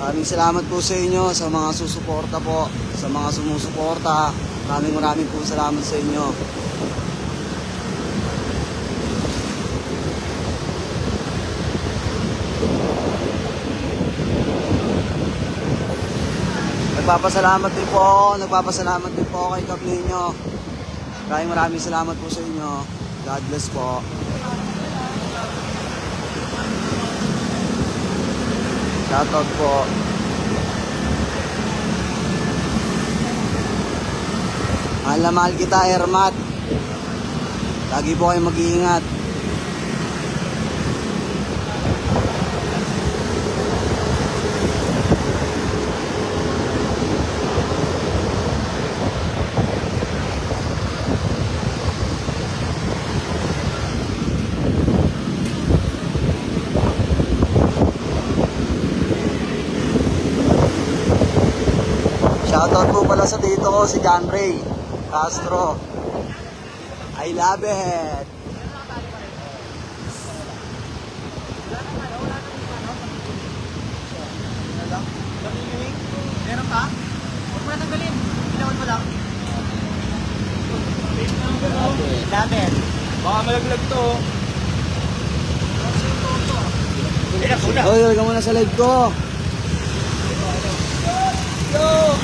Maraming salamat po sa inyo, sa mga susuporta po, sa mga sumusuporta. Maraming maraming po salamat sa inyo. Nagpapasalamat din po nagpapasalamat din po kay Kaplinyo. Maraming maraming salamat po sa inyo. God bless po. Shoutout po. Na mahal kita, Ermat. Lagi po kayo mag-iingat. Shoutout po pala sa tito ko, si John Ray Castro. I love it. Meron pa? Huwag mo na tanggalin. Ilawan mo lang. Baka malaglag to. Hoy, huwag ka muna sa live ko. Yo, it!